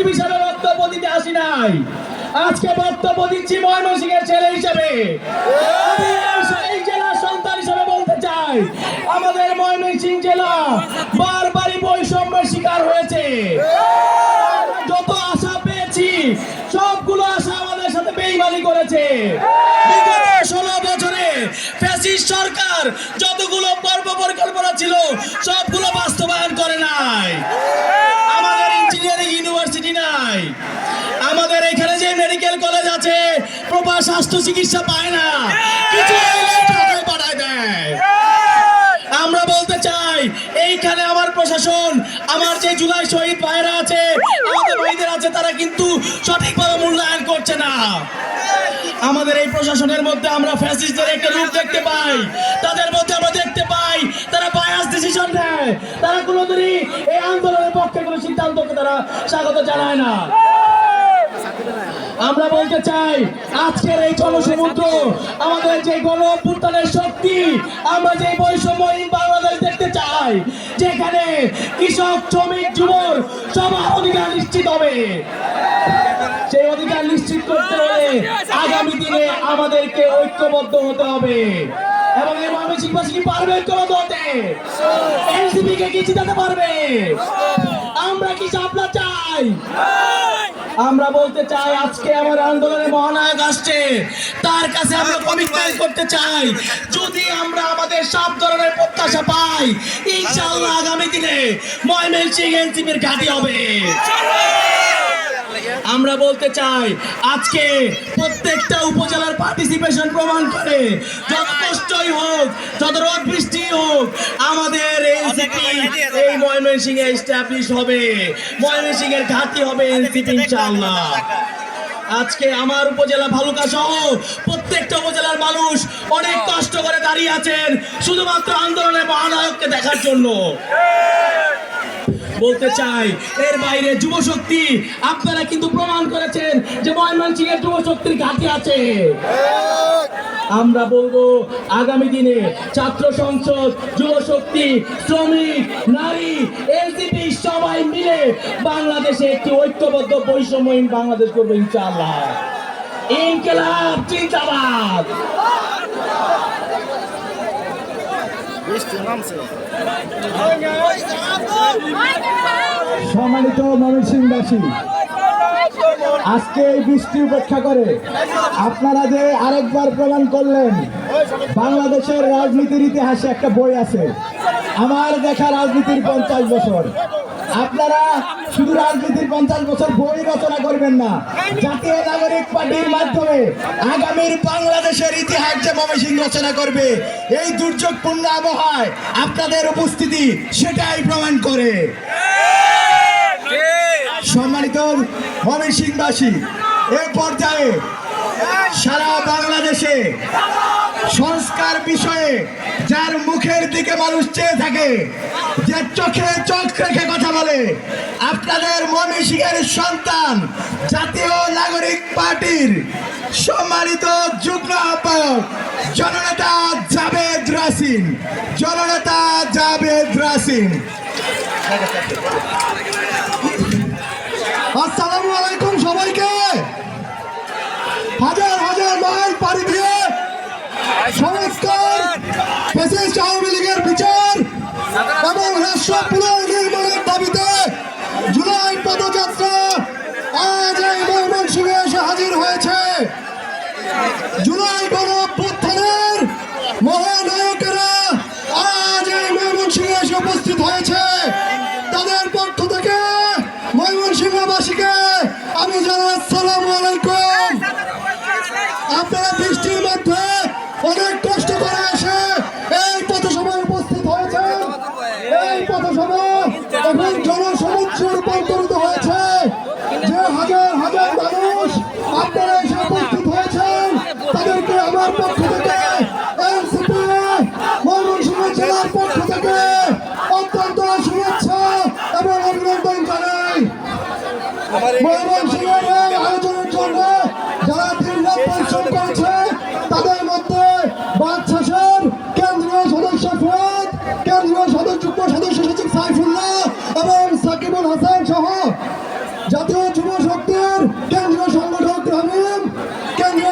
সচিব হিসাবে বক্তব্য দিতে আসি নাই। আজকে বক্তব্য দিচ্ছি ময়মনসিংহের ছেলে হিসেবে। আছে। প্রপার স্বাস্থ্য চিকিৎসা পায় না। কিছু টাকায় পাঠায় দেয়। আমরা বলতে চাই এইখানে আমার প্রশাসন আমার যে জুলাই শহীদ ভাইরা আছে আমাদের ভাইদের আছে তারা কিন্তু সঠিকভাবে মূল্যায়ন করছে না। আমাদের এই প্রশাসনের মধ্যে আমরা ফ্যাসিস্টদের একটা রূপ দেখতে পাই। তাদের মধ্যে আমরা দেখতে পাই তারা বায়াস ডিসিশন নেয়। তারা কোনোদিনই এই আন্দোলনের পক্ষে কোনো সিদ্ধান্তকে তারা স্বাগত জানায় না। আমরা বলতে চাই, আজকের এই জনসমুদ্র আমাদের যে গণ অভ্যুত্থানের শক্তি, আমরা যে বৈষম্যহীন বাংলাদেশ দেখতে চাই, যেখানে কৃষক, শ্রমিক যুবর সবার অধিকার নিশ্চিত হবে। সেই অধিকার নিশ্চিত করতে হলে আগামী দিনে আমাদেরকে ঐক্যবদ্ধ হতে হবে। এবং এই ময়মনসিংহবাসী কি পারবে ঐক্যবদ্ধ হতে এনসিপি কে কি জিতাতে পারবে? আমরা কি সাপলা চাই? আমরা বলতে চাই আজকে আমার আন্দোলনে মহানায়ক আসছে। তার কাছে আমরা কমিটমেন্ট করতে চাই। যদি আমরা আমাদের সব ধরনের প্রত্যাশা পাই ইনশাআল্লাহ আগামী দিনে ময়মনসিংহ এনসিপির ঘাঁটি হবে। আমরা বলতে চাই আজকে প্রত্যেকটা উপজেলার পার্টিসিপেশন প্রমাণ করে যত কষ্টই হোক যত রোদ বৃষ্টি হোক আমাদের এনসিপি এই ময়মনসিংহে এস্টাবলিশ হবে। ময়মনসিংহের ঘাঁটি হবে এনসিপি ইনশাআল্লাহ। আজকে আমার উপজেলা ভালুকা সহ প্রত্যেকটা উপজেলার মানুষ অনেক কষ্ট করে দাঁড়িয়ে আছেন শুধুমাত্র আন্দোলনের মহানায়ককে দেখার জন্য। বলতে চাই এর বাইরে যুব শক্তি আপনারা কিন্তু প্রমাণ করেছেন যে ময়মনসিংহের যুব শক্তির ঘাটি আছে। আমরা বলব আগামী দিনে ছাত্র সংসদ, যুব শক্তি, শ্রমিক, নারী এলজিবি সবাই মিলে বাংলাদেশে একটি ঐক্যবদ্ধ, বৈষম্যহীন বাংলাদেশ করব ইনশাআল্লাহ। ইনকেলাব চিন্তাবাদ সম্মানিত ময়মনসিংহবাসী, আজকে এই বৃষ্টি উপেক্ষা করে আপনারা যে আরেকবার প্রমাণ করলেন, বাংলাদেশের রাজনীতির ইতিহাসে একটা বই আছে। আমার দেখা রাজনীতির পঞ্চাশ বছর। আপনারা শুধু রাজনীতির পঞ্চাশ বছর বই রচনা করবেন না, জাতীয় নাগরিক পার্টির মাধ্যমে আগামীর বাংলাদেশের ইতিহাস যে ময়মনসিংহ রচনা করবে, এই দুর্যোগপূর্ণ আবহাওয়ায় আপনাদের উপস্থিতি সেটাই প্রমাণ করে। সম্মানিত ময়মনসিংহবাসী এ পর্যায়ে সারা বাংলাদেশে সংস্কার বিষয়ে যার মুখের দিকে মানুষ চেয়ে থাকে, যে চোখে চোখ রেখে কথা বলে, আপনাদের ময়মনসিংহের সন্তান, জাতীয় নাগরিক পার্টির সম্মানিত যুগ্ম আহ্বায়ক জননেতা জাবেদ রাসিন, জননেতা জাবেদ রাসিন। হাজার হাজার মাইল পাড়ি দিয়ে সংস্কার, ফ্যাসিস্ট আওয়ামী লীগের বিচার এবং রাষ্ট্র দাবিতে জুলাই পদযাত্রা আজ এই ময়মনসিংহে এসে হাজির হয়েছে। জুলাই গণ অভ্যুত্থানের মহানায়কেরা আজ এই ময়মনসিংহে এসে উপস্থিত হয়েছে। তাদের পক্ষ থেকে ময়মনসিংহবাসীকে আমি জানাই আসসালামু আলাইকুম। আপনারা বৃষ্টির মধ্যে অনেক কষ্ট করে এসে এই পথসভায় উপস্থিত হয়েছেন। এই পথসভা এখন জনসমুদ্রে রূপান্তরিত হয়েছে। যে হাজার হাজার মানুষ আপনারা এসে উপস্থিত হয়েছেন, তাদেরকে আমার পক্ষ থেকে, এনসিপি ময়মনসিংহ জেলার পক্ষ থেকে অত্যন্ত শুভেচ্ছা এবং অভিনন্দন জানাই। ময়মনসিংহের আয়োজনের জন্য যারা